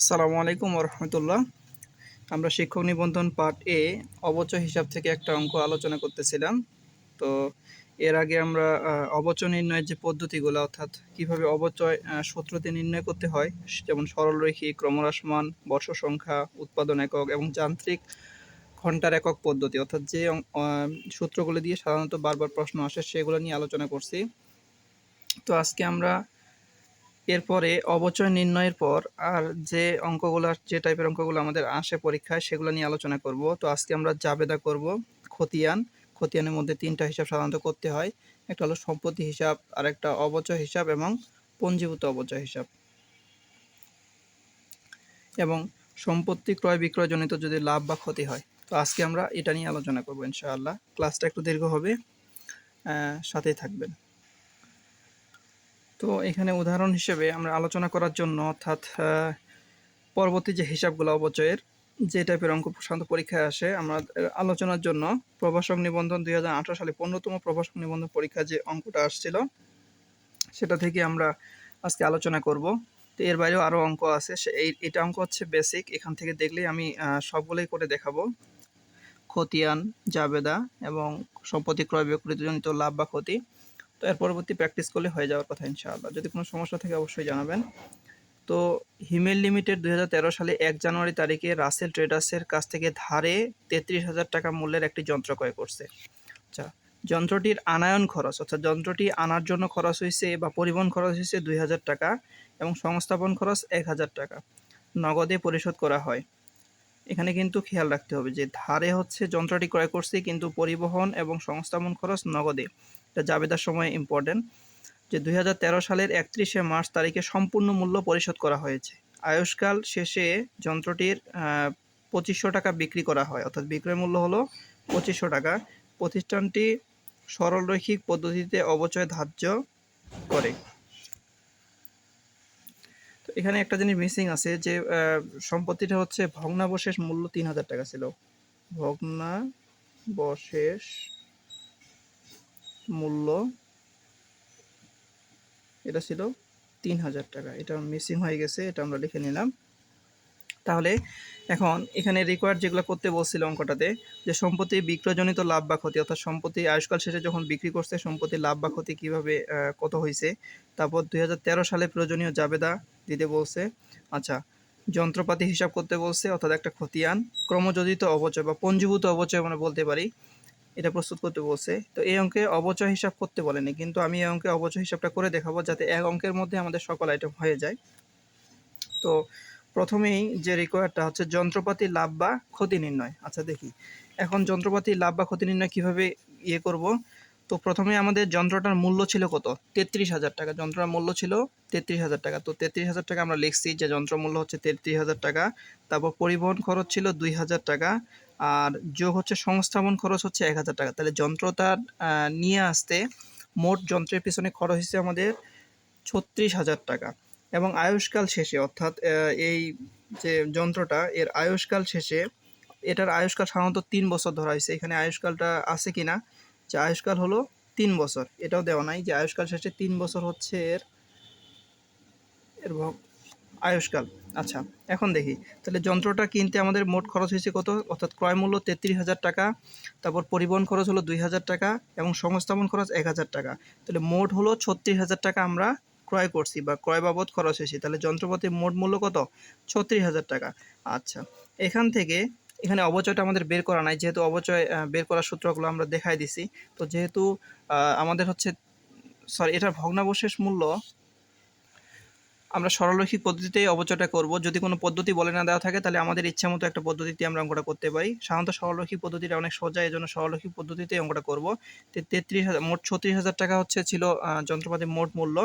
আসসালামু আলাইকুম রহমতুল্লাহ আমরা শিক্ষক নিবন্ধন পার্ট এ অবচয় হিসাব থেকে একটা অঙ্ক আলোচনা করতেছিলাম। তো এর আগে আমরা অবচয় নির্ণয়ের যে পদ্ধতিগুলো, অর্থাৎ কীভাবে অবচয় সূত্রতে নির্ণয় করতে হয়, যেমন সরলরৈখিক ক্রমহ্রাসমান, বর্ষ সংখ্যা, উৎপাদন একক এবং যান্ত্রিক ঘণ্টার একক পদ্ধতি। অর্থাৎ যে সূত্রগুলো দিয়ে সাধারণত বারবার প্রশ্ন আসে, সেগুলো নিয়ে আলোচনা করছি। তো আজকে আমরা এরপরে অবচয় নির্ণয়ের পর আর যে অঙ্কগুলো, যে টাইপের অঙ্কগুলো আমাদের আসে পরীক্ষায়, সেগুলো নিয়ে আলোচনা করব। তো আজকে আমরা জাবেদা করব, খতিয়ান। খতিয়ানের মধ্যে তিনটা হিসাব সাধারণত করতে হয়। একটা হলো সম্পত্তি হিসাব আর একটা অবচয় হিসাব এবং পঞ্জীভূত অবচয় হিসাব। এবং সম্পত্তি ক্রয় বিক্রয় জনিত যদি লাভ বা ক্ষতি হয়, তো আজকে আমরা এটা নিয়ে আলোচনা করব ইনশাআল্লাহ। ক্লাসটা একটু দীর্ঘ হবে। সাথেই থাকবেন। তো এখানে উদাহরণ হিসেবে আমরা আলোচনা করার জন্য অর্থাৎ পরবর্তী যে হিসাবগুলো অবচয়ের, যে টাইপের অঙ্ক সাধারণত পরীক্ষায় আসে, আমরা আলোচনার জন্য প্রভাষক নিবন্ধন দুই হাজার আঠেরো সালে পনেরোতম প্রভাষক নিবন্ধন পরীক্ষা যে অঙ্কটা আসছিল, সেটা থেকে আমরা আজকে আলোচনা করব। তো এর বাইরেও আরও অঙ্ক আছে, সে এই, এটা অঙ্ক হচ্ছে বেসিক এখান থেকে দেখলেই আমি সবগুলোই করে দেখাবো। খতিয়ান, জাবেদা এবং সম্পত্তি ক্রয় বিক্রয়জনিত লাভ বা ক্ষতি। তো এর পরবর্তী প্র্যাকটিস করলে হয়ে যাওয়ার কথা ইনশাআল্লাহ। যদি কোনো সমস্যা থাকে অবশ্যই জানাবেন। তো হিমেল লিমিটেড দু হাজার তেরো সালে এক জানুয়ারি তারিখে রাসেল ট্রেডার্সের কাছ থেকে ধারে তেত্রিশ হাজার টাকা মূল্যের একটি যন্ত্র ক্রয় করছে। আচ্ছা যন্ত্রটির আনায়ন খরচ, অর্থাৎ যন্ত্রটি আনার জন্য খরচ হয়েছে বা পরিবহন খরচ হয়েছে দুই হাজার টাকা এবং সংস্থাপন খরচ এক হাজার টাকা। নগদে পরিশোধ করা হয়। এখানে কিন্তু খেয়াল রাখতে হবে যে ধারে হচ্ছে যন্ত্রটি ক্রয় করছে কিন্তু পরিবহন এবং সংস্থাপন খরচ নগদে। এটা জাবেদার সময় ইম্পর্টেন্ট যে দু হাজার তেরো সালের একত্রিশে মার্চ তারিখে সম্পূর্ণ মূল্য পরিশোধ করা হয়েছে। আয়ুষ্কাল শেষে যন্ত্রটির পঁচিশশো টাকা বিক্রি করা হয়। অর্থাৎ বিক্রয় মূল্য হলো পঁচিশশো টাকা। প্রতিষ্ঠানটি সরলরৈখিক পদ্ধতিতে অবচয় ধার্য করে। তো এখানে একটা জিনিস মিসিং আছে, যে সম্পত্তিটা হচ্ছে ভগ্নাবশেষ মূল্য তিন হাজার টাকা ছিল। ভগ্নাবশেষ মূল্য, এটা ছিল তিন হাজার টাকা। এটা মিসিং হয়ে গেছে, এটা আমরা লিখে নিলাম। তাহলে এখন এখানে রিকোয়ার্ড যেগুলো করতে বলছিল অঙ্কটাতে, যে সম্পত্তি বিক্রয়জনিত লাভ বা ক্ষতি, অর্থাৎ সম্পত্তি আয়ুষ্কাল শেষে যখন বিক্রি করছে, সম্পত্তি লাভ বা ক্ষতি কীভাবে কত হয়েছে তারপর দুই হাজার তেরো সালে প্রয়োজনীয় জাবেদা দিতে বলছে। আচ্ছা যন্ত্রপাতি হিসাব করতে বলছে, অর্থাৎ একটা খতিয়ান, ক্রমযোজিত অবচয় বা পঞ্জীভূত অবচয় আমরা বলতে পারি। এটা প্রস্তুত করতে বলছে। তো এই অঙ্কে অবচয় হিসাব করতে বলেনি, কিন্তু আমি এই অঙ্কে অবচয় হিসাবটা করে দেখাবো যাতে এক অঙ্কের মধ্যে আমাদের সকল আইটেম হয়ে যায়। তো প্রথমেই যে রিকোয়ারটা হচ্ছে যন্ত্রপাতি লাভ বা ক্ষতি নির্ণয়। আচ্ছা দেখি। এখন যন্ত্রপাতি লাভ বা ক্ষতি নির্ণয় কীভাবে ইয়ে করব? তো প্রথমে আমাদের যন্ত্রটার মূল্য ছিল কত? তেত্রিশ হাজার টাকা। যন্ত্রটার মূল্য ছিল তেত্রিশ হাজার টাকা। তো তেত্রিশ হাজার টাকা আমরা লিখছি যে যন্ত্র মূল্য হচ্ছে তেত্রিশ হাজার টাকা। তারপর পরিবহন খরচ ছিল দুই হাজার টাকা। আর যোগ হচ্ছে সংস্থাপন খরচ হচ্ছে এক হাজার টাকা। তাহলে যন্ত্রটা নিয়ে আসতে মোট যন্ত্রের পিছনে খরচ হয়েছে আমাদের ছত্রিশ হাজার টাকা। এবং আয়ুষ্কাল শেষে, অর্থাৎ এই যে যন্ত্রটা, এর আয়ুষ্কাল শেষে, এটার আয়ুষ্কাল সাধারণত তিন বছর ধরা হয়েছে। এখানে আয়ুষ্কালটা আছে কিনা যে আয়ুষ্কাল হলো তিন বছর। এটাও দেওয়া নাই যে আয়ুষ্কাল শেষে তিন বছর হচ্ছে এর এর আয়ুষ্কাল। আচ্ছা এখন দেখি। তাহলে যন্ত্রটা কিনতে আমাদের মোট খরচ হয়েছে কত? অর্থাৎ ক্রয় মূল্য তেত্রিশ হাজার টাকা, তারপর পরিবহন খরচ হলো দুই হাজার টাকা এবং সংস্থাপন খরচ এক হাজার টাকা। তাহলে মোট হলো ছত্রিশ হাজার টাকা আমরা ক্রয় করছি বা ক্রয় বাবদ খরচ হয়েছে। তাহলে যন্ত্রপাতির মোট মূল্য কত? ছত্রিশ হাজার টাকা। আচ্ছা এখান থেকে এখানে অবচয়টা আমাদের বের করা নাই। যেহেতু অবচয় বের করার সূত্রগুলো আমরা দেখাই দিছি। তো যেহেতু আমাদের হচ্ছে সরি এটার ভগ্নাবশেষ মূল্য আমরা সরলরৈখিক পদ্ধতিতেই অবচয়টা করব। যদি কোনো পদ্ধতি বলে না দেওয়া থাকে, তাহলে আমাদের ইচ্ছা মতো একটা পদ্ধতিতে আমরা অঙ্কটা করতে পারি। সাধারণত সরলরৈখিক পদ্ধতিটা অনেক সোজা এই জন্য সরলরৈখিক পদ্ধতিতেই অঙ্কটা করব। তেত্রিশ মোট ছত্রিশ হাজার টাকা হচ্ছে ছিল যন্ত্রপাতির মোট মূল্য।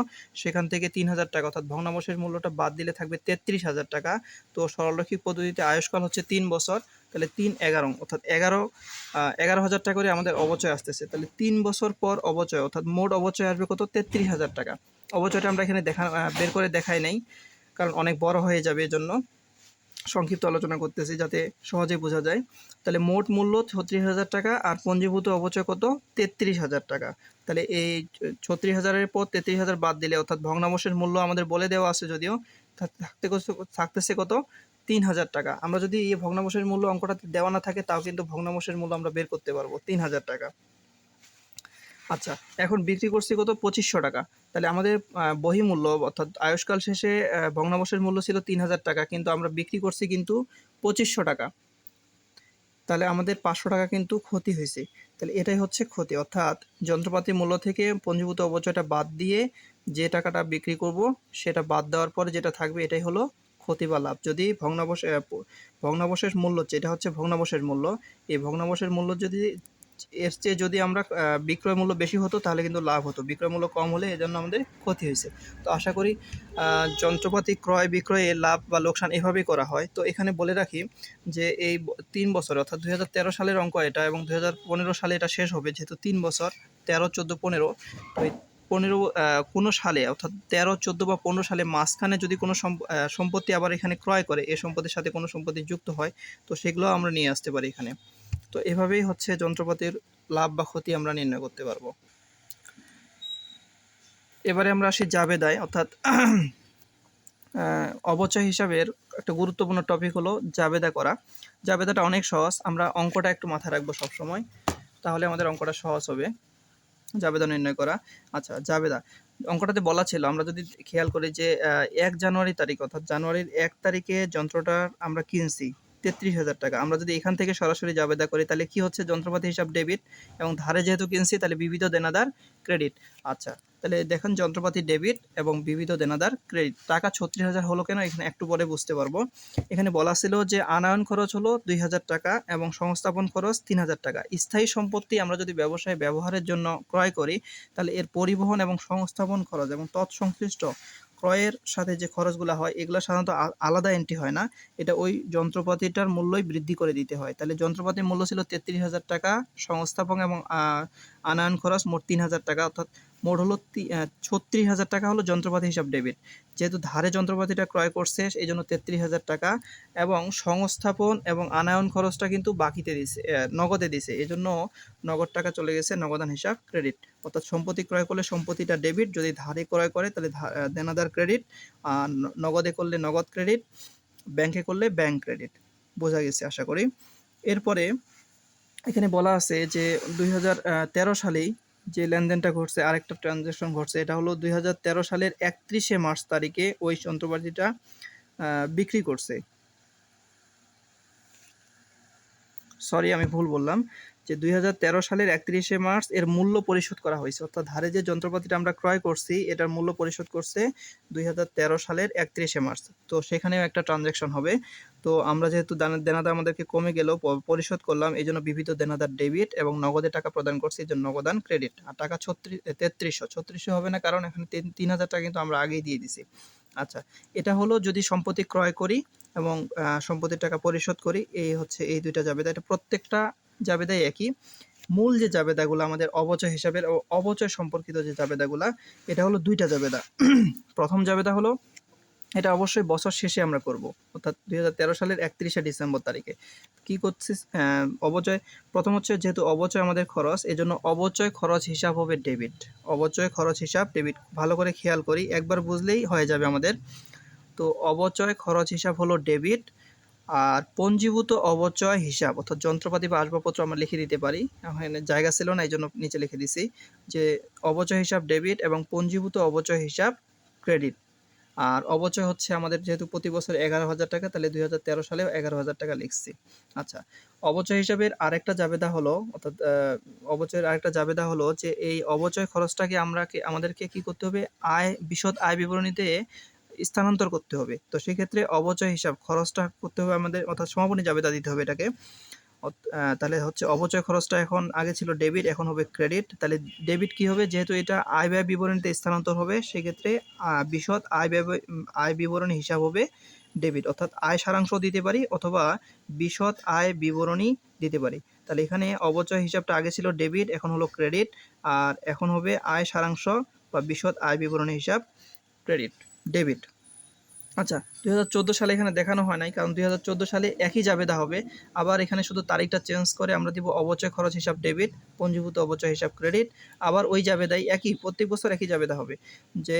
সেখান থেকে তিন হাজার টাকা, অর্থাৎ ভগ্নাবশেষ মূল্যটা বাদ দিলে থাকবে তেত্রিশ হাজার টাকা। তো সরলরৈখিক পদ্ধতিতে আয়ুষ্কাল হচ্ছে তিন বছর, তাহলে তিন এগারো, অর্থাৎ এগারো এগারো হাজার টাকা করে আমাদের অবচয় আসতেছে। তাহলে তিন বছর পর অবচয়, অর্থাৎ মোট অবচয় আসবে কত? তেত্রিশ হাজার টাকা। অবচয়টা আমরা এখানে দেখা বের করে দেখাই নাই, কারণ অনেক বড় হয়ে যাবে এজন্য। সংক্ষিপ্ত আলোচনা করতেছি যাতে সহজে বোঝা যায়। তাহলে মোট মূল্য ছত্রিশ হাজার টাকা আর পঞ্জীভূত অবচয় কত? তেত্রিশ হাজার টাকা। তাহলে এই ছত্রিশ হাজারের পর তেত্রিশ হাজার বাদ দিলে, অর্থাৎ ভগ্নাবশেষ মূল্য আমাদের বলে দেওয়া আছে যদিও থাকতে থাকতেছে কত? তিন হাজার টাকা। আমরা যদি এই ভগ্নাংশের মূল্য অঙ্কটা দেওয়া না থাকে, তাও কিন্তু ভগ্নাংশের মূল্য আমরা বের করতে পারব, তিন হাজার টাকা। আচ্ছা এখন বিক্রি করছি কত? পঁচিশশো টাকা। তাহলে আমাদের বহিমূল্য অর্থাৎ আয়ুষ্কাল শেষে ভগ্নাবশের মূল্য ছিল তিন হাজার টাকা, কিন্তু আমরা বিক্রি করছি কিন্তু পঁচিশশো টাকা। তাহলে আমাদের পাঁচশো টাকা কিন্তু ক্ষতি হয়েছে। তাহলে এটাই হচ্ছে ক্ষতি। অর্থাৎ যন্ত্রপাতি মূল্য থেকে পঞ্জীভূত অবচয়টা বাদ দিয়ে যে টাকাটা বিক্রি করব, সেটা বাদ দেওয়ার পরে যেটা থাকবে, এটাই হলো ক্ষতি বা লাভ। যদি ভগ্নাবশ ভগ্নাবশেষ মূল্য যেটা হচ্ছে ভগ্নাবশের মূল্য। এই ভগ্নাবশের মূল্য যদি এর চেয়ে যদি আমরা বিক্রয় মূল্য বেশি হতো তাহলে কিন্তু লাভ হতো। বিক্রয় মূল্য কম হলে এজন্য আমাদের ক্ষতি হয়েছে। তো আশা করি যন্ত্রপাতি ক্রয় বিক্রয়ে লাভ বা লোকসান এভাবেই করা হয়। তো এখানে বলে রাখি যে এই তিন বছর অর্থাৎ দুই হাজার তেরো সালের অঙ্ক এটা এবং দুই হাজার পনেরো সালে এটা শেষ হবে, যেহেতু তিন বছর, তেরো, চোদ্দ, পনেরো, তো পনেরো কোনো সালে অর্থাৎ তেরো, চোদ্দ বা পনেরো সালে মাঝখানে যদি কোনো সম্পত্তি আবার এখানে ক্রয় করে, এ সম্পত্তির সাথে কোনো সম্পত্তি যুক্ত হয়, তো সেগুলো আমরা নিয়ে আসতে পারি এখানে। তো এভাবেই হচ্ছে যন্ত্রপাতির লাভ বা ক্ষতি আমরা নির্ণয় করতে পারব। এবারে আমরা আসি জাবেদায়, অর্থাৎ অবচয় হিসাবের একটা গুরুত্বপূর্ণ টপিক হলো জাবেদা করা। জাবেদাটা অনেক সহজ, আমরা অঙ্কটা একটু মাথায় রাখব সবসময়, তাহলে আমাদের অঙ্কটা সহজ হবে। জাবেদা নির্ণয় করা। আচ্ছা জাবেদা, অঙ্কটাতে বলা ছিল, আমরা যদি খেয়াল করি যে এক জানুয়ারি তারিখ, অর্থাৎ জানুয়ারির এক তারিখে যন্ত্রটা আমরা কিনছি তেত্রিশ হাজার টাকা। আমরা যদি এখান থেকে সরাসরি জাবেদা করি, তাহলে কি হচ্ছে? যন্ত্রপাতি হিসাব ডেবিট এবং ধারে যেহেতু কিনছি, তাহলে বিবিধ দেনাদার ক্রেডিট। আচ্ছা তাহলে দেখেন যন্ত্রপাতি ডেবিট এবং বিবিধ দেনাদার ক্রেডিট। টাকা ছত্রিশ হাজার হলো কেন? এখানে একটু পরে বুঝতে পারব। এখানে বলা ছিল যে আনায়ন খরচ হলো দুই হাজার টাকা এবং সংস্থাপন খরচ তিন হাজার টাকা। স্থায়ী সম্পত্তি আমরা যদি ব্যবসায় ব্যবহারের জন্য ক্রয় করি, তাহলে এর পরিবহন এবং সংস্থাপন খরচ এবং তৎসংশ্লিষ্ট ক্রয়ের সাথে যে খরচগুলো হয়, এগুলো সাধারণত আলাদা এন্ট্রি হয় না। এটা ওই যন্ত্রপাতিটার মূল্যই বৃদ্ধি করে দিতে হয়। তাহলে যন্ত্রপাতির মূল্য ছিল তেত্রিশ হাজার টাকা, সংস্থাপন এবং আনায়ন খরচ মোট তিন হাজার টাকা। অর্থাৎ মোট হলো ছত্রিশ হাজার টাকা হলো যন্ত্রপাতি হিসাব ডেবিট। যেহেতু ধারে যন্ত্রপাতিটা ক্রয় করছে এই জন্য তেত্রিশ হাজার টাকা এবং সংস্থাপন এবং আনায়ন খরচটা কিন্তু বাকিতে দিছে নগদে দিছে। এই জন্য নগদ টাকা চলে গেছে নগদান হিসাব ক্রেডিট। অর্থাৎ সম্পত্তি ক্রয় করলে সম্পত্তিটা ডেবিট, যদি ধারে ক্রয় করে তাহলে দেনাদার ক্রেডিট, আর নগদে করলে নগদ ক্রেডিট, ব্যাংকে করলে ব্যাংক ক্রেডিট। বোঝা গেছে, আশা করি। এরপরে এখানে বলা আছে যে দু হাজার তেরো সালেই যে লেনদেনটা ঘটছে, আরেকটা ট্রানজ্যাকশন ঘটছে, এটা হলো দুই হাজার তেরো সালের একত্রিশে মার্চ তারিখে ওই যন্ত্রপাতিটা বিক্রি করছে। সরি, আমি ভুল বললাম, যে দুই হাজার তেরো সালের একত্রিশে মার্চ এর মূল্য পরিশোধ করা হয়েছে। অর্থাৎ ধারে যে যন্ত্রপাতিটা আমরা ক্রয় করছি, এটার মূল্য পরিশোধ করছে দুই হাজার তেরো সালের একত্রিশে মার্চ। তো সেখানেও একটা ট্রানজ্যাকশন হবে। তো আমরা যেহেতু দানা- দেনাদার আমাদেরকে কমে গেলেও পরিশোধ করলাম, এই জন্য বিবিধ দেনাদার ডেবিট এবং নগদে টাকা প্রদান করছি, এই জন্য নগদান ক্রেডিট। আর টাকা ছত্রিশ তেত্রিশশো, ছত্রিশশো হবে না, কারণ এখানে তিন হাজার টাকা কিন্তু আমরা আগেই দিয়ে দিছি। আচ্ছা এটা হলো যদি সম্পত্তি ক্রয় করি এবং সম্পত্তির টাকা পরিশোধ করি, এই হচ্ছে এই দুইটা জাবেদা। এটা প্রত্যেকটা জাবেদাই একই। মূল যে জাবেদাগুলো আমাদের অবচয় হিসাবের অবচয় সম্পর্কিত যে জাবেদাগুলা, এটা হলো দুইটা জাবেদা। প্রথম জাবেদা হলো, এটা অবশ্যই বছর শেষে আমরা করব, অর্থাৎ দুই হাজার তেরো সালের একত্রিশে ডিসেম্বর তারিখে। কি করছি অবচয়, প্রথম হচ্ছে যেহেতু অবচয় আমাদের খরচ, এজন্য অবচয় খরচ হিসাব হবে ডেবিট। অবচয় খরচ হিসাব, ডেবিট ভালো করে খেয়াল করি, একবার বুঝলেই হয়ে যাবে আমাদের তো অবচয় খরচ হিসাব হলো ডেবিট আর পঞ্জীভূত অবচয় হিসাব, অর্থাৎ যন্ত্রপাতি বা আসবাবপত্র আমরা লিখে দিতে পারি। এখানে জায়গা ছিল না এই জন্য নিচে লিখে দিছি যে অবচয় হিসাব ডেবিট এবং পঞ্জীভূত অবচয় হিসাব ক্রেডিট। আর অবচয় হচ্ছে আমাদের যেহেতু প্রতি বছর এগারো হাজার টাকা, তাহলে দুই হাজার তেরো সালেও এগারো হাজার টাকা লিখছি। আচ্ছা অবচয় হিসাবের আরেকটা জাবেদা হলো, অর্থাৎ অবচয়ের আরেকটা জাবেদা হলো যে এই অবচয় খরচটাকে আমরা আমাদেরকে কি করতে হবে? আয়, বিশদ আয় বিবরণীতে স্থানান্তর করতে হবে। তো সেক্ষেত্রে অবচয় হিসাব খরচটা করতে হবে আমাদের, অর্থাৎ সমাপনী জাবেদা দিতে হবে এটাকে। তাহলে হচ্ছে অবচয় খরচটা এখন আগে ছিল ডেবিট, এখন হবে ক্রেডিট। তাহলে ডেবিট কি হবে? যেহেতু এটা আয় ব্যয় বিবরণীতে স্থানান্তর হবে, সেক্ষেত্রে বিশদ আয় ব্যয় আয় বিবরণী হিসাব হবে ডেবিট, অর্থাৎ আয় সারাংশ দিতে পারি অথবা বিশদ আয় বিবরণী দিতে পারি। তাহলে এখানে অবচয় হিসাবটা আগে ছিল ডেবিট, এখন হলো ক্রেডিট, আর এখন হবে আয় সারাংশ বা বিশদ আয় বিবরণী হিসাব ক্রেডিট। ডেবিট আচ্ছা দুই হাজার চোদ্দ সালে এখানে দেখানো হয় নাই, কারণ দুই হাজার চোদ্দ সালে একই জাবেদা হবে। আবার এখানে শুধু তারিখটা চেঞ্জ করে আমরা দিব অবচয় খরচ হিসাব ডেবিট পঞ্জীভূত অবচয় হিসাব ক্রেডিট। আবার ওই জাবেদাই একই, প্রত্যেক বছর একই জাবেদা হবে, যে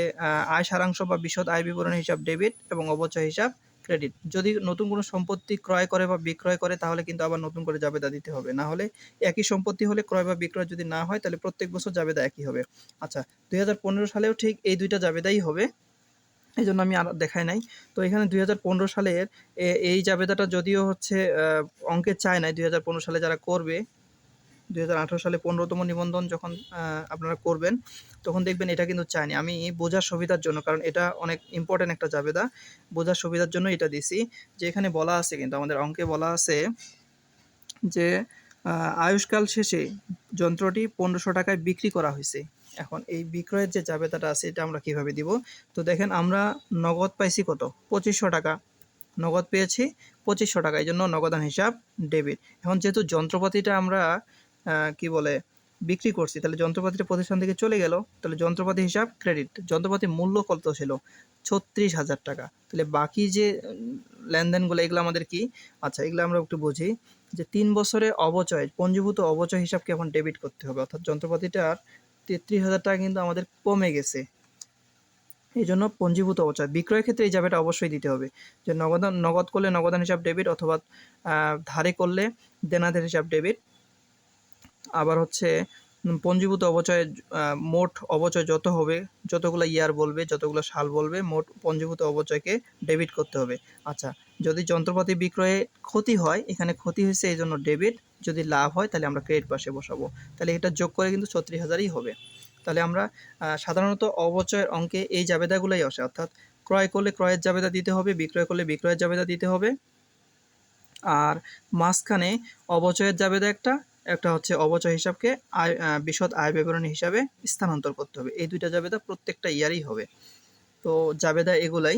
আয় সারাংশ বা বিশদ আয় বিবরণ হিসাব ডেবিট এবং অবচয় হিসাব ক্রেডিট। যদি নতুন কোনো সম্পত্তি ক্রয় করে বা বিক্রয় করে, তাহলে কিন্তু আবার নতুন করে জাবেদা দিতে হবে। না হলে একই সম্পত্তি হলে ক্রয় বা বিক্রয় যদি না হয়, তাহলে প্রত্যেক বছর জাবেদা একই হবে। আচ্ছা দুই হাজার পনেরো সালেও ঠিক এই দুইটা জাবেদাই হবে। এই জন্য আমি আর দেখাই নাই। তো এখানে দুই হাজার পনেরো সালের এই জাবেদাটা যদিও হচ্ছে অঙ্কে চায় নাই, দুই হাজার পনেরো সালে যারা করবে দু হাজার আঠেরো সালে পনেরোতম নিবন্ধন যখন আপনারা করবেন, তখন দেখবেন এটা কিন্তু চায়নি আমি বোঝার সুবিধার জন্য, কারণ এটা অনেক ইম্পর্টেন্ট একটা জাবেদা, বোঝার সুবিধার জন্য এটা দিছি। যে এখানে বলা আছে কিন্তু, আমাদের অঙ্কে বলা আছে যে আয়ুষ্কাল শেষে যন্ত্রটি পনেরোশো টাকায় বিক্রি করা হয়েছে। এখন এই বিক্রয়ের যে জাবেদাটা আছে, এটা আমরা কীভাবে দিব? তো দেখেন, আমরা নগদ পাইছি কত? পঁচিশশো টাকা। নগদ পেয়েছি পঁচিশশো টাকা এই জন্য নগদান হিসাব ডেবিট। এখন যেহেতু যন্ত্রপাতিটা আমরা কি বলে, বিক্রি করছি, তাহলে যন্ত্রপাতিটা প্রতিষ্ঠান থেকে চলে গেল, তাহলে যন্ত্রপাতি হিসাব ক্রেডিট। যন্ত্রপাতির মূল্য কত ছিল? ছত্রিশ হাজার টাকা। তাহলে বাকি যে লেনদেনগুলো, এগুলো আমাদের কি? আচ্ছা এগুলো আমরা একটু বুঝি। যে তিন বছরে অবচয়, পঞ্জীভূত অবচয় হিসাবকে এখন ডেবিট করতে হবে, অর্থাৎ যন্ত্রপাতিটার তেত্রিশ হাজার টাকা কিন্তু আমাদের কমে গেছে। এই জন্য পঞ্জীভূত অবচয়। বিক্রয়ের ক্ষেত্রে এই জাবেটা অবশ্যই দিতে হবে। যে নগদান নগদ করলে নগদান হিসাব ডেবিট অথবা ধারে করলে দেনাদের হিসাব ডেবিট আবার হচ্ছে পঞ্জীভূত অবচয় মোট অবচয় যত হবে, যতগুলো ইয়ার বলবে, যতগুলো সাল বলবে, মোট পঞ্জীভূত অবচয়কে ডেবিট করতে হবে। আচ্ছা যদি যন্ত্রপাতি বিক্রয়ে ক্ষতি হয়, এখানে ক্ষতি হয়েছে, এই জন্য ডেবিট যদি লাভ হয়, তাহলে আমরা ক্রেডিট পাশে বসাবো। তাহলে এটা যোগ করে কিন্তু ছত্রিশ হাজারই হবে। তাহলে আমরা সাধারণত অবচয়ের অঙ্কে এই জাবেদাগুলোই আসে। অর্থাৎ ক্রয় করলে ক্রয়ের জাবেদা দিতে হবে, বিক্রয় করলে বিক্রয়ের জাবেদা দিতে হবে। আর মাঝখানে অবচয়ের জাবেদা একটা একটা হচ্ছে অবচয় হিসাবকে আয় বিশদ আয় বিবরণী হিসাবে স্থানান্তর করতে হবে। এই দুইটা জাবেদা প্রত্যেকটা ইয়ারই হবে। তো জাবেদা এগুলাই।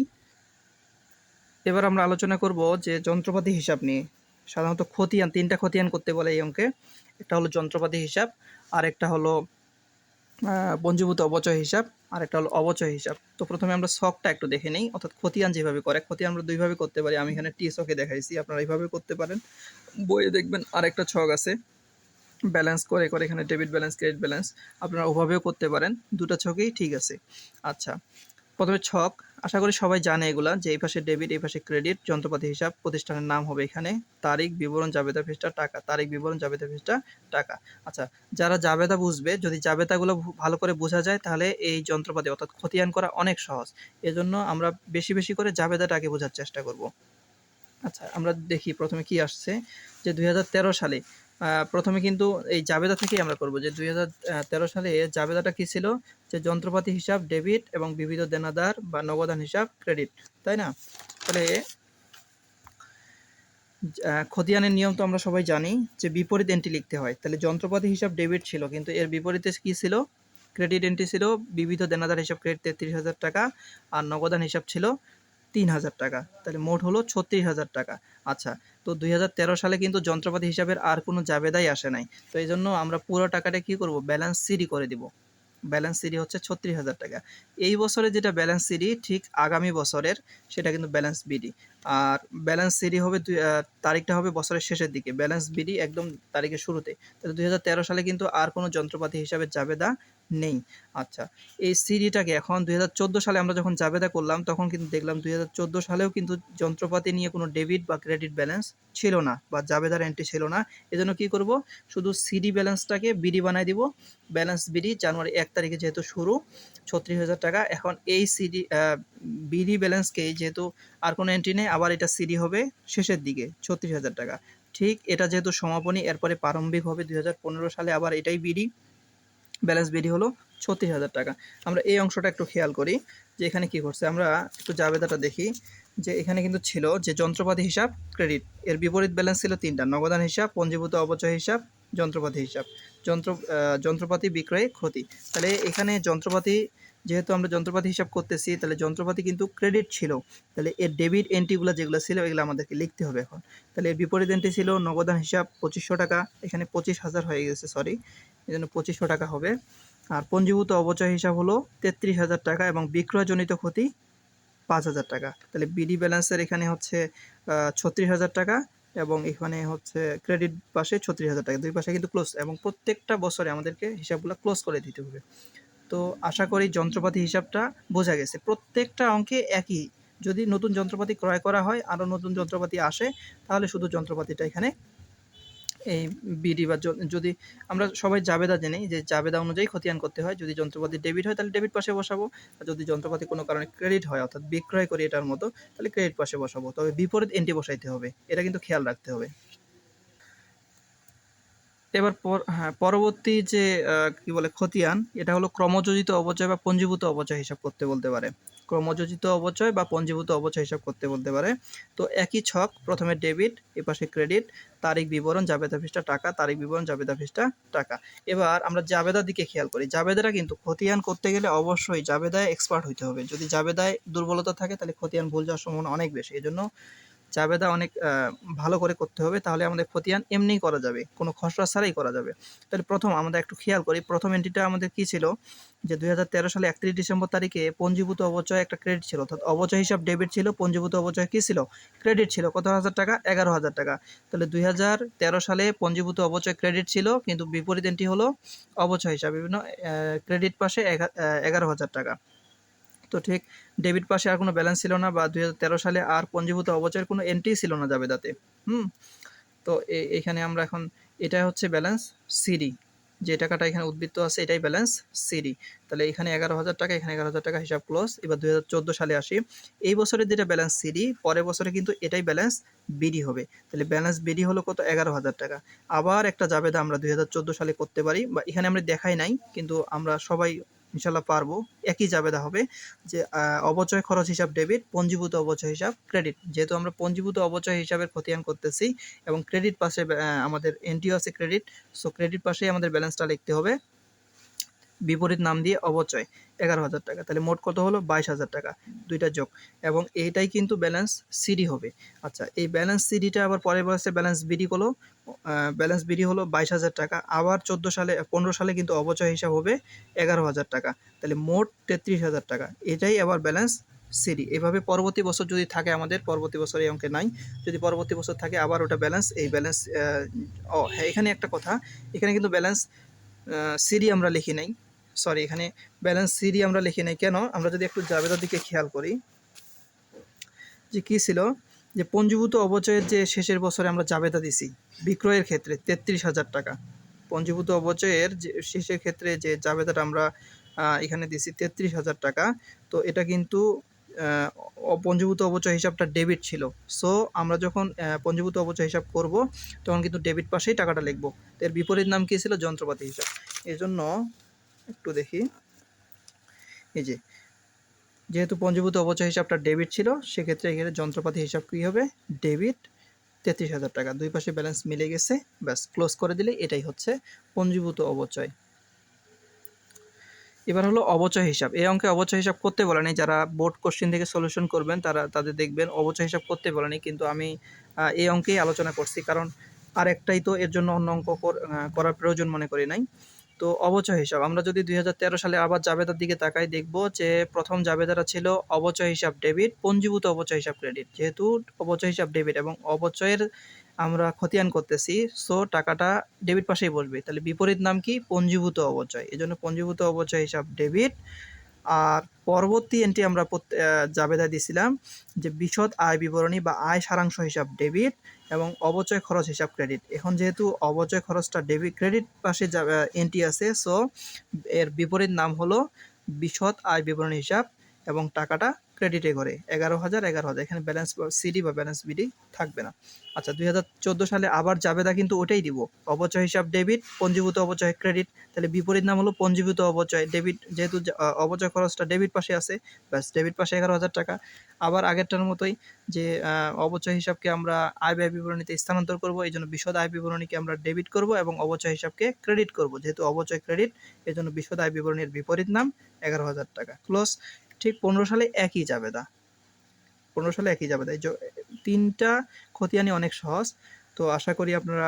এবার আমরা আলোচনা করব যে যন্ত্রপাতি হিসাব নিয়ে। সাধারণত খতিয়ান তিনটা খতিয়ান করতে বলে এই অঙ্কে। একটা হলো যন্ত্রপাতি হিসাব আর একটা হলো আহ, পঞ্জীভূত অবচয় হিসাব আর একটা হলো অবচয় হিসাব। তো প্রথমে আমরা শখটা একটু দেখে নিই অর্থাৎ খতিয়ান যেভাবে করে খতিয়ান আমরা দুইভাবে করতে পারি। আমি এখানে টি শখে দেখাইছি আপনারা এইভাবে করতে পারেন। বইয়ে দেখবেন আরেকটা ছক আছে ব্যালেন্স করে করে এখানে ডেবিট ব্যালেন্স ক্রেডিট ব্যালেন্স আপনারা ওভাবেও করতে পারেন। দুটো ছকেই ঠিক আছে। আচ্ছা প্রথমে ছক আশা করি সবাই জানে এগুলা, যে এই পাশে ডেবিট, এই পাশে ক্রেডিট, যন্ত্রপাতি হিসাব, প্রতিষ্ঠানের নাম হবে এখানে, তারিখ, বিবরণ জাবেদা ফিসটা টাকা, তারিখ, বিবরণ জাবেদা ফিসটা টাকা। আচ্ছা যারা জাবেদা বুঝবে, যদি জাবেদাগুলো ভালো করে বোঝা যায়, তাহলে এই যন্ত্রপাতি অর্থাৎ খতিয়ান করা অনেক সহজ। এজন্য আমরা বেশি বেশি করে জাবেদাটা আগে বোঝার চেষ্টা করব। আচ্ছা আমরা দেখি প্রথমে কি আসছে, যে দুই হাজার তেরো সালে প্রথমে কিন্তু এই জাবেদা থেকেই আমরা করব যে দুই হাজার তেরো সালে জাবেদাটা কি ছিল? যে যন্ত্রপাতি হিসাব, ডেবিট এবং বিবিধ দেনাদার বা নগদান হিসাব, ক্রেডিট, তাই না? তাহলে খতিয়ানের নিয়ম তো আমরা সবাই জানি যে বিপরীত এন্ট্রি লিখতে হয়। তাহলে যন্ত্রপাতি হিসাব, ডেবিট ছিল, কিন্তু এর বিপরীতে কি ছিল? ক্রেডিট এন্ট্রি ছিল, বিবিধ দেনাদার হিসাব, ক্রেডিট তেত্রিশ হাজার টাকা আর নগদান হিসাব ছিল তিন হাজার টাকা। তাহলে মোট হলো ছত্রিশ হাজার টাকা। আচ্ছা তো দুই হাজার তেরো সালে কিন্তু যন্ত্রপাতি হিসাবের আর কোনো জাবেদাই আসে নাই। তো এই জন্য আমরা পুরো টাকাটা কি করব? ব্যালেন্স সিডি করে দিব। ব্যালেন্স সিডি হচ্ছে ছত্রিশ হাজার টাকা। এই বছরে যেটা ব্যালেন্স সিডি ঠিক আগামী বছরের সেটা কিন্তু ব্যালেন্স বিডি আর ব্যালেন্স সিডি হবে তারিখটা হবে বছরের শেষের দিকে। ব্যালেন্স বিডি একদম তারিখের শুরুতে। তাহলে দুই হাজার তেরো সালে কিন্তু আর কোনো যন্ত্রপাতি হিসাবে জাবেদা নেই। আচ্ছা এই সিডিটাকে এখন দুই হাজার চোদ্দ সালে আমরা যখন জাবেদা করলাম, তখন কিন্তু দেখলাম দুই হাজার চোদ্দ সালেও কিন্তু যন্ত্রপাতি নিয়ে কোনো ডেবিট বা ক্রেডিট ব্যালেন্স ছিল না বা জাবেদার এন্ট্রি ছিল না। এজন্য কি করব? শুধু সিডি ব্যালেন্সটাকে বিডি বানাই দিব। ব্যালেন্স বিডি জানুয়ারি এক তারিখে যেহেতু শুরু, ছত্রিশ হাজার টাকা। এখন এই সিডি বিডি ব্যালেন্সকে যেহেতু আর কোনো এন্ট্রি নেই, আবার এটা সিডি হবে শেষের দিকে, ছত্রিশ হাজার টাকা। ঠিক এটা যেহেতু সমাপনী, এরপরে প্রারম্ভিক হবে দুই হাজার পনেরো সালে, আবার এটাই বিডি। ব্যালেন্স বেরি হলো ছত্রিশ হাজার টাকা। আমরা এই অংশটা একটু খেয়াল করি যে এখানে কি করছে আমরা একটু জাবেদাটা দেখি যে এখানে কিন্তু ছিল যে যন্ত্রপাতি হিসাব ক্রেডিট এর বিপরীত ব্যালেন্স ছিল তিনটা, নগদান হিসাব, পঞ্জীভূত অবচয় হিসাব, যন্ত্রপাতি হিসাব, যন্ত্র যন্ত্রপাতি বিক্রয়ে ক্ষতি। তাহলে এখানে যন্ত্রপাতি, যেহেতু আমরা যন্ত্রপাতি হিসাব করতেছি, তাহলে যন্ত্রপাতি কিন্তু ক্রেডিট ছিল। তাহলে এর ডেবিট এন্ট্রিগুলো যেগুলো ছিল, এগুলো আমাদেরকে লিখতে হবে এখন। তাহলে এর বিপরীত এন্ট্রি ছিল নগদান হিসাব পঁচিশশো টাকা, এখানে পঁচিশ হাজার হয়ে গেছে সরি এই জন্য পঁচিশশো টাকা হবে। আর পঞ্জীভূত অবচয় হিসাব হলো তেত্রিশ হাজার টাকা এবং বিক্রয়জনিত ক্ষতি পাঁচ হাজার টাকা। তাহলে বিডি ব্যালেন্সের এখানে হচ্ছে ছত্রিশ হাজার টাকা এবং এখানে হচ্ছে ক্রেডিট পাশে ছত্রিশ হাজার টাকা। দুই পাশে কিন্তু ক্লোজ এবং প্রত্যেকটা বছরে আমাদেরকে হিসাবগুলো ক্লোজ করে দিতে হবে। তো আশা করি যন্ত্রপাতি হিসাবটা বোঝা গেছে। প্রত্যেকটা অঙ্কে একই। যদি নতুন যন্ত্রপাতি ক্রয় করা হয় আরও নতুন যন্ত্রপাতি আসে, তাহলে শুধু যন্ত্রপাতিটা এখানে এই বিডি বা যদি আমরা সবাই জাবেদা জেনে যে জাবেদা অনুযায়ী খতিয়ান করতে হয়, যদি যন্ত্রপাতি ডেবিট হয় তাহলে ডেবিট পাশে বসাবো, আর যদি যন্ত্রপাতি কোনো কারণে ক্রেডিট হয়, অর্থাৎ বিক্রয় করি এটার মতো, তাহলে ক্রেডিট পাশে বসাবো। তবে বিপরীত এন্ট্রি বসাইতে হবে, এটা কিন্তু খেয়াল রাখতে হবে। এবার হ্যাঁ পরবর্তী যে কি বলে খতিয়ান, এটা হলো ক্রমযোজিত অবচয় বা পঞ্জীভূত অবচয় হিসাব করতে বলতে পারে। ক্রমযোজিত অবচয় বা পঞ্জীভূত অবচয় হিসাব করতে বলতে পারে। তো একই ছক, প্রথমে ডেবিট, এপাশে পাশে ক্রেডিট, তারিখ বিবরণ, জাবেদা ফিসটা টাকা, তারিখ বিবরণ, জাবেদা ফিসটা টাকা। এবার আমরা জাবেদার দিকে খেয়াল করি। জাবেদারা কিন্তু খতিয়ান করতে গেলে অবশ্যই জাবেদায় এক্সপার্ট হইতে হবে। যদি জাবেদায় দুর্বলতা থাকে, তাহলে খতিয়ান ভুল যাওয়ার সম্ভাবনা অনেক বেশি। এজন্য জাবেদা অনেক ভালো করে করতে হবে, তাহলে আমাদের খতিয়ান এমনিই করা যাবে, কোনো খসড়া ছাড়াই করা যাবে। তাহলে প্রথম আমরা একটু খেয়াল করি, প্রথম এন্ট্রিটা আমাদের কি ছিল? যে দুই হাজার তেরো সালে একত্রিশ ডিসেম্বর তারিখে পঞ্জীভূত অবচয় একটা ক্রেডিট ছিল, অর্থাৎ অবচয় হিসাব ডেবিট ছিল, পঞ্জীভূত অবচয় কী ছিল? ক্রেডিট ছিল, কত হাজার টাকা? এগারো হাজার টাকা। তাহলে দুই হাজার তেরো সালে পঞ্জীভূত অবচয় ক্রেডিট ছিল, কিন্তু বিপরীত এন্ট্রি হলো অবচয় হিসাব, বিভিন্ন ক্রেডিট পাশে এগা- এগারো হাজার টাকা। তো ঠিক ডেবিট পাশে আর কোনো ব্যালেন্স ছিল না বা দুই হাজার তেরো সালে আর পঞ্জীভূত অবচয়ের কোনো এন্ট্রি ছিল না যাবে জাবেদাতে। হুম? তো এ- এখানে আমরা এখন এটা হচ্ছে ব্যালেন্স, সিডি। যে টাকাটা এখানে উদ্বৃত্ত আছে, এটাই ব্যালেন্স, সিডি। তাহলে এখানে এগারো হাজার টাকা, এখানে এগারো হাজার টাকা হিসাব ক্লোজ এবার দুই হাজার চোদ্দ সালে আসি। এই বছরের যেটা ব্যালেন্স সিডি, পরের বছরে কিন্তু এটাই ব্যালেন্স বিডি হবে। তাহলে ব্যালেন্স বিডি হলো কত? এগারো হাজার টাকা। আবার একটা জাবেদা আমরা দু হাজার চোদ্দ সালে করতে পারি বা এখানে আমরা দেখাই নাই, কিন্তু আমরা সবাই ইনশাল্লাহ পারব। একই জাবেদা হবে যে অবচয় খরচ হিসাব ডেবিট পঞ্জীভূত অবচয় হিসাব ক্রেডিট যেহেতু আমরা পঞ্জীভূত অবচয় হিসাবের ক্ষতিয়ান করতেছি এবং ক্রেডিট পাশে আমাদের এনটিও আছে ক্রেডিট সো ক্রেডিট পাশেই আমাদের ব্যালেন্সটা লিখতে হবে। বিপরীত নাম দিয়ে অবচয়, এগারো হাজার টাকা। তাহলে মোট কত হলো? বাইশ হাজার টাকা, দুইটা যোগ। এবং এইটাই কিন্তু ব্যালেন্স সিডি হবে। আচ্ছা এই ব্যালেন্স সিডিটা আবার পরের বয়সে ব্যালেন্স বিডি হলো ব্যালেন্স বিডি হলো বাইশ হাজার টাকা। আবার চোদ্দ সালে, পনেরো সালে কিন্তু অবচয় হিসাব হবে এগারো হাজার টাকা। তাহলে মোট তেত্রিশ হাজার টাকা। এটাই আবার ব্যালেন্স সিডি এভাবে পরবর্তী বছর যদি থাকে আমাদের, পরবর্তী বছর এই অঙ্কে নাই। যদি পরবর্তী বছর থাকে, আবার ওটা ব্যালেন্স এই ব্যালেন্স ও হ্যাঁ এখানে একটা কথা। এখানে কিন্তু ব্যালেন্স সিডি আমরা লিখি নাই। সরি এখানে ব্যালেন্স সিডি আমরা লিখি নাই। কেন? আমরা যদি একটু জাবেদার দিকে খেয়াল করি যে কি ছিল? যে পঞ্জীভূত অবচয়ের যে শেষের বছরে আমরা জাবেদা দিছি বিক্রয়ের ক্ষেত্রে তেত্রিশ হাজার টাকা। পঞ্জীভূত অবচয়ের যে শেষের ক্ষেত্রে যে জাবেদাটা আমরা এখানে দিছি তেত্রিশ হাজার টাকা। তো এটা কিন্তু আহ, অপঞ্জীভূত অবচয় হিসাবটা ডেবিট ছিল। সো আমরা যখন পঞ্জীভূত অবচয় হিসাব করব তখন কিন্তু ডেবিট পাশেই টাকাটা লিখব। এর বিপরীত নাম কী ছিল? যন্ত্রপাতি হিসাব। এই জন্য একটু দেখি। এই যে, যেহেতু পঞ্জীভূত অবচয় হিসাবটা ডেবিট ছিল, সেক্ষেত্রে এখানে যন্ত্রপাতি হিসাব কী হবে? ডেবিট তেত্রিশ হাজার টাকা। দুই পাশে ব্যালেন্স মিলে গেছে, ব্যাস, ক্লোজ করে দিলে এটাই হচ্ছে পঞ্জীভূত অবচয়। এবার হলো অবচয় হিসাব। এই অঙ্কে অবচয় হিসাব করতে বলেনি যারা বোর্ড কোশ্চেন থেকে সলিউশন করবেন, তারা, তাদের দেখবেন অবচয় হিসাব করতে বলেনি কিন্তু আমি এই অঙ্কেই আলোচনা করছি। কারণ আর একটাই তো এর জন্য অন্য অঙ্ক করার প্রয়োজন মনে করি নাই। তো অবচয় হিসাব। আমরা যদি দুই হাজার তেরো সালে আবার জাবেদার দিকে তাকাই, দেখব যে প্রথম জাবেদারা ছিল অবচয় হিসাব ডেবিট, পঞ্জীভূত অবচয় হিসাব ক্রেডিট। যেহেতু অবচয় হিসাব ডেবিট এবং অবচয়ের আমরা খতিয়ান করতেছি, সো টাকাটা ডেবিট পাশেই বসবে। তাহলে বিপরীত নাম কি? পঞ্জীভূত অবচয়। এই জন্য পঞ্জীভূত অবচয় হিসাব ডেবিট আর পরবর্তী এন্ট্রি আমরা প্রত- আহ, জাবেদা দিছিলাম যে বিশদ আয় বিবরণী বা আয় সারাংশ হিসাব ডেবিট এবং অবচয় খরচ হিসাব ক্রেডিট এখন যেহেতু অবচয় খরচটা ডেবিট ক্রেডিট পাশে এন্ট্রি আছে সো এর বিপরীত নাম হলো বিশদ আয় বিবরণী হিসাব এবং টাকাটা ক্রেডিটে করে। এগারো হাজার এগারো হাজার। এখানে ব্যালেন্স সিডি বা ব্যালেন্স বিডি থাকবে না। আচ্ছা দুই হাজার চোদ্দ সালে আবার জাবেদা কিন্তু ওটাই দিব। অবচয় হিসাব ডেবিট পঞ্জীভূত অবচয় ক্রেডিট তাহলে বিপরীত নাম হলো পঞ্জীভূত অবচয় ডেবিট যেহেতু অবচয় খরচটা ডেবিট পাশে আছে, ব্যাস ডেবিট পাশে এগারো হাজার টাকা। আবার আগেরটার মতোই যে অবচয় হিসাবকে আমরা আয় ব্যয় বিবরণীতে স্থানান্তর করব, এই জন্য বিশদ আয় বিবরণীকে আমরা ডেবিট করব এবং অবচয় হিসাবকে ক্রেডিট করব। যেহেতু অবচয় ক্রেডিট এই জন্য বিশদ আয় বিবরণীর বিপরীত নাম এগারো হাজার টাকা। ক্লোজ ঠিক পনেরো সালে একই যাবে দা পনেরো সালে একই জাবেদা এই তিনটা খতিয়ানি অনেক সহজ। তো আশা করি আপনারা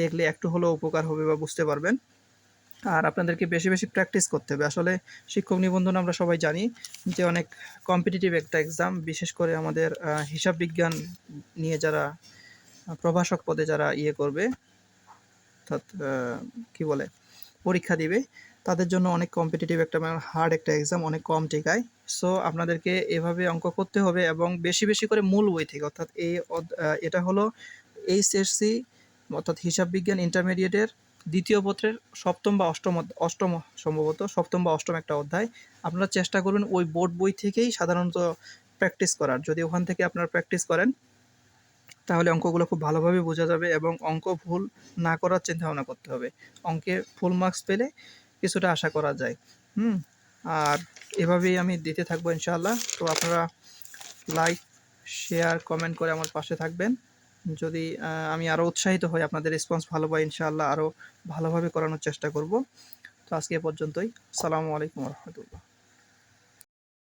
দেখলে একটু হলেও উপকার হবে বা বুঝতে পারবেন। আর আপনাদেরকে বেশি বেশি প্র্যাকটিস করতে হবে। আসলে শিক্ষক নিবন্ধন আমরা সবাই জানি যে অনেক কম্পিটিটিভ একটা এক্সাম বিশেষ করে আমাদের হিসাব বিজ্ঞান নিয়ে যারা প্রভাষক পদে যারা ইয়ে করবে, অর্থাৎ কি বলে, পরীক্ষা দিবে তাদের জন্য অনেক কম্পিটিটিভ একটা হার্ড একটা এক্সাম অনেক কম টিকায়। সো আপনাদেরকে এভাবে অঙ্ক করতে হবে এবং বেশি বেশি করে মূল বই থেকে, অর্থাৎ এই এটা হলো এইচএসসি অর্থাৎ হিসাব বিজ্ঞান ইন্টারমিডিয়েটের দ্বিতীয় পত্রের সপ্তম বা অষ্টম অষ্টম, সম্ভবত সপ্তম বা অষ্টম একটা অধ্যায়। আপনারা চেষ্টা করুন ওই বোর্ড বই থেকেই সাধারণত প্র্যাকটিস করার। যদি ওখান থেকে আপনারা প্র্যাকটিস করেন, তাহলে অঙ্কগুলো খুব ভালোভাবে বোঝা যাবে এবং অঙ্ক ভুল না করার চিন্তা ভাবনা করতে হবে। অঙ্কে ফুল মার্কস পেলে কিছুটা আশা করা যায়। হুম? আর এভাবেই আমি দিতে থাকব ইনশাআল্লাহ। তো আপনারা লাইক শেয়ার কমেন্ট করে আমার পাশে থাকবেন। যদি আমি আরও উৎসাহিত হই, আপনাদের রেসপন্স ভালো পাই, ইনশাআল্লাহ আরও ভালোভাবে করানোর চেষ্টা করব। তো আজকে পর্যন্তই। সালামু আলাইকুম রহমতুল্লাহ।